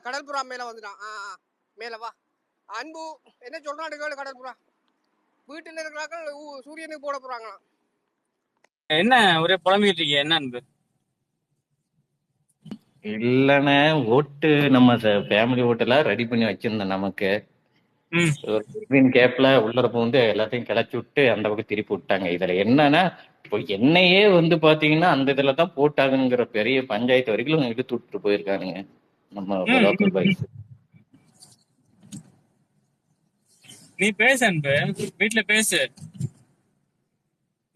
கடல் புறா மேல வந்துட்டான். ஆ மேல வா. அன்பு என்ன சொல்றான் கேளு கடல் புறா வீட்டில் இருக்கிறார்கள் ஊ- சூரியனுக்கு போட போறாங்களாம். என்ன ஒரே புலம்பிக்கிட்டு இருக்கீங்க என்ன அன்பு? இல்லண்ணே ஓட்டு நம்ம ஃபேமிலி ஓட்டெல்லாம் ரெடி பண்ணி வச்சிருந்தோம் நமக்கு. கேப்ல உள்ளரப்பு வந்து எல்லாத்தையும் கிளச்சி விட்டு அந்த பக்கம் திருப்பி விட்டாங்க. இதுல என்னன்னா இப்போ என்னையே வந்து பாத்தீங்கன்னா அந்த இதுல தான் போட்டாங்கங்கிற பெரிய பஞ்சாயத்து வரைக்கும் இழுத்து விட்டு போயிருக்கானுங்க. நம்ம லோக்கல். பாய்ஸ் நீ பேசு அன்பு. வீட்டுல பேசு.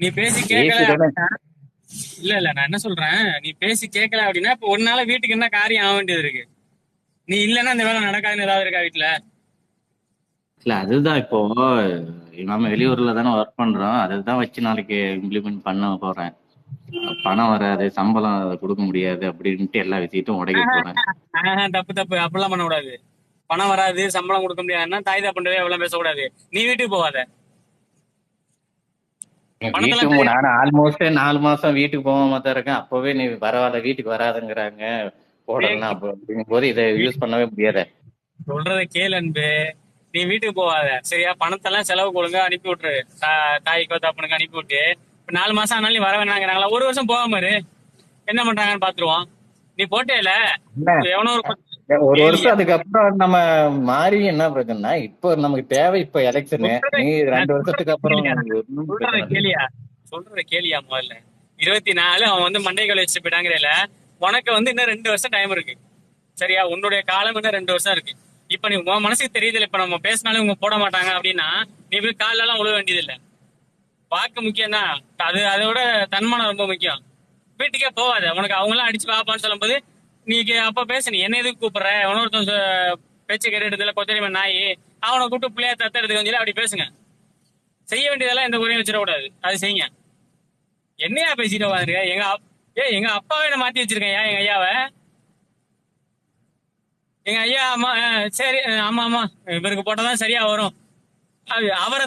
நீ பேசி கேட்கல இல்ல இல்ல நான் என்ன சொல்றேன்? நீ பேசி கேட்கல அப்படின்னா இப்ப ஒரு நாள் வீட்டுக்கு என்ன காரியம் ஆக வேண்டியது இருக்கு? நீ இல்லன்னா இந்த வேலை நடக்காதுன்னு ஏதாவது இருக்கா வீட்டுல இல்ல அதுதான் இப்போ நம்ம வெளியூர்ல தானே ஒர்க் பண்றோம். அதுதான் வச்சு நாளைக்கு இம்ப்ளிமெண்ட் பண்ண போறேன். பணம் வராது சம்பளம் கொடுக்க முடியாது அப்படின்ட்டு எல்லா விஷயத்தையும் உடைக்க போறேன். ஆஹ், தப்பு தப்பு. அப்படிலாம் பண்ணக்கூடாது பணம் வராது சம்பளம் கொடுக்க முடியாதுன்னா தாய் தப்புன்றதே எவ்வளவு பேசக்கூடாது நீ வீட்டுக்கு போகாத. நான் ஆல்மோஸ்ட் நாலு மாசம் வீட்டுக்கு போகாம தான் இருக்கேன். அப்பவே நீ பரவாயில்ல வீட்டுக்கு வராதுங்கிறாங்க. போடலாம் அப்ப அப்படிங்கும் போது இதை யூஸ் பண்ணவே முடியாத. சொல்றத கேளு அன்பு. நீ வீட்டுக்கு போகாத. சரியா? பணத்தெல்லாம் செலவு ஒழுங்கா அனுப்பி விட்டுரு. தாய்க்கோ தப்பனுக்கு அனுப்பி விட்டு. நாலு மாசம் ஆனாலும் நீ வர வேணாங்கிறாங்களா? ஒரு வருஷம் போகாம இரு. என்ன பண்றாங்கன்னு பாத்துருவோம். நீ போட்டேல? எவனோ ஒரு ஒரு வருஷம் அதுக்கப்புறம் நம்ம மாறி என்ன பிரச்சனைனா இப்போ நமக்கு தேவை இப்ப எலெக்ஷனு நீ ரெண்டு வருஷத்துக்கு அப்புறம் இல்லை. கேளியா? சொல்றத கேளியா முதல்ல? இருபத்தி நாலு அவன் வந்து மண்டை கலை வச்சு போயிட்டாங்கிறல. உனக்கு வந்து இன்னும் ரெண்டு வருஷம் டைம் இருக்கு. சரியா? உன்னுடைய காலம் இன்னும் ரெண்டு வருஷம் இருக்கு. இப்ப நீ உன் மனசுக்கு தெரியுதுல இப்ப நம்ம பேசினாலும் இவங்க போட மாட்டாங்க அப்படின்னா நீ போய் கால்ல எல்லாம் உழுவ வேண்டியது இல்ல பார்க்க முக்கியம் தான் அது அதோட தன்மானம் ரொம்ப முக்கியம். வீட்டுக்கே போகாத. உனக்கு அவங்க எல்லாம் அடிச்சு பாப்பான்னு சொல்லும்போது நீ அப்ப பேசு நீ என்ன எதுக்கு கூப்பிடுற? இன்னொருத்தன் பேச்சு கேட்டுல கொத்தரிமை நாய். அவனை கூப்பிட்டு பிள்ளையா தத்தெடுத்துக்க சொல்லி அப்படி பேசுங்க. செய்ய வேண்டியதெல்லாம் எந்த குறையும் வச்சிடக்கூடாது. அது செய்யுங்க. என்னையா பேசிட்டு உட்காந்துருக்க எங்க அப்- எங்க அப்பாவே என்ன மாத்தி வச்சிருக்கேன்? எங்க ஐயாவை? எங்க ஐயா அம்மா சரி ஆமா ஆமா இவருக்கு போட்டாதான் சரியா வரும். அது அவரை